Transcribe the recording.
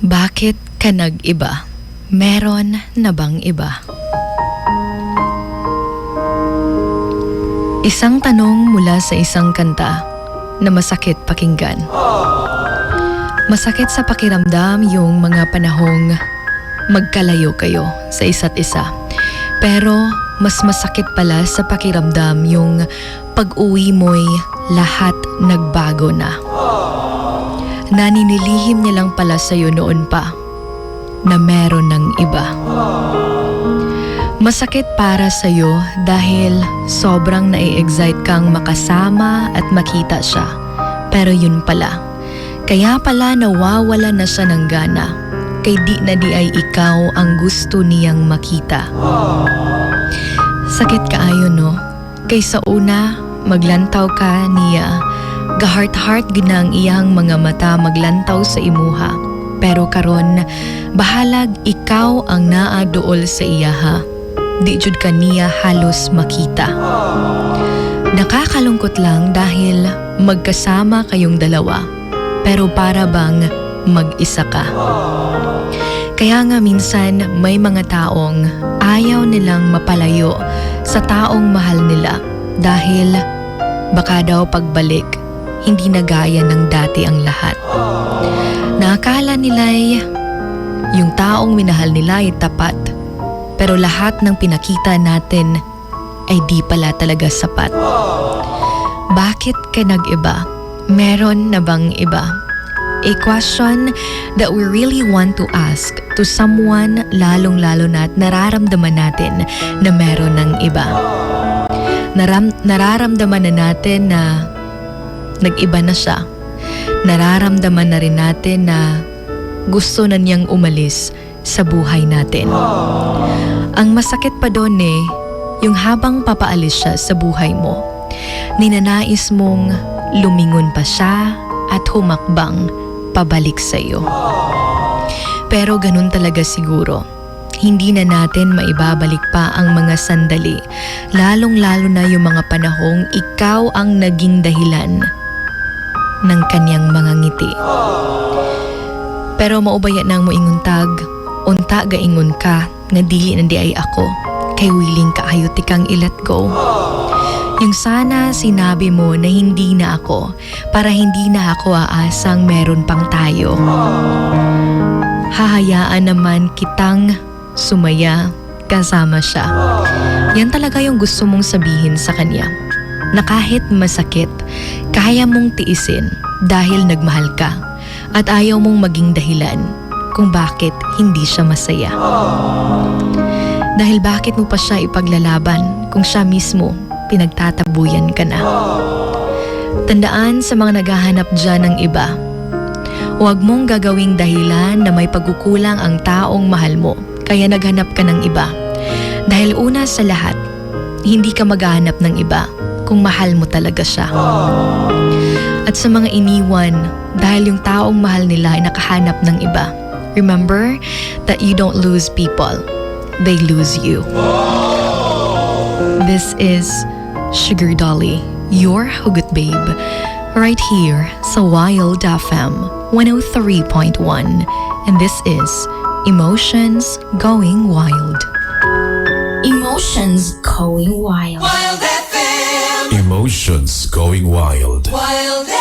Bakit ka nag-iba? Meron na bang iba? Isang tanong mula sa isang kanta na masakit pakinggan. Masakit sa pakiramdam yung mga panahong magkalayo kayo sa isa't isa. Pero mas masakit pala sa pakiramdam yung pag-uwi mo'y lahat nagbago na. Naninilihim niya lang pala sa'yo noon pa na meron ng iba. Masakit para sa'yo dahil sobrang nai-excite kang makasama at makita siya. Pero yun pala, kaya pala nawawala na siya ng gana kay di na di ay ikaw ang gusto niyang makita. Sakit kaayo no? Kaysa una, maglantaw ka niya. Gahart-heart ginang iyang mga mata maglantaw sa imuha. Pero karon, bahalag ikaw ang naa dool sa iyaha. Di jud ka niya halos makita. Nakakalungkot lang dahil magkasama kayong dalawa. Pero para bang mag-isa ka. Kaya nga minsan may mga taong ayaw nilang mapalayo sa taong mahal nila dahil baka daw pagbalik hindi na gaya ng dati ang lahat. Nakakala nila'y yung taong minahal nila ay tapat pero lahat ng pinakita natin ay di pala talaga sapat. Bakit ka nag-iba? Meron na bang iba? A question that we really want to ask to someone lalong-lalo na at nararamdaman natin na meron ng iba. Naram, nararamdaman na natin na nag-iba na siya. Nararamdaman na rin natin na gusto na niyang umalis sa buhay natin. Ang masakit pa doon eh, yung habang papaalis siya sa buhay mo, ninanais mong lumingon pa siya at humakbang pabalik sa iyo. Pero ganun talaga siguro. Hindi na natin maibabalik pa ang mga sandali, lalong-lalo na yung mga panahong ikaw ang naging dahilan ng kanyang mga ngiti. Pero maubaya nang mo inguntag, unta gaingon ka, nga dili na di ay ako, kay willing ka ayo tikang i-let go. Yung sana sinabi mo na hindi na ako para hindi na ako aasang meron pang tayo. Hahayaan naman kitang sumaya kasama siya. Yan talaga yung gusto mong sabihin sa kanya. Na kahit masakit, kaya mong tiisin dahil nagmahal ka at ayaw mong maging dahilan kung bakit hindi siya masaya. Dahil bakit mo pa siya ipaglalaban kung siya mismo pinagtatabuyan ka na. Tandaan sa mga naghahanap dyan ng iba, huwag mong gagawing dahilan na may pagkukulang ang taong mahal mo kaya naghanap ka ng iba. Dahil una sa lahat, hindi ka maghahanap ng iba kung mahal mo talaga siya. At sa mga iniwan, dahil yung taong mahal nila ay nakahanap ng iba, remember that you don't lose people, they lose you. This is Sugar Dolly, your Hugot Babe, right here sa Wild FM 103.1. And this is Emotions Going Wild. Emotions going wild. Wild FM. Emotions going wild. Wild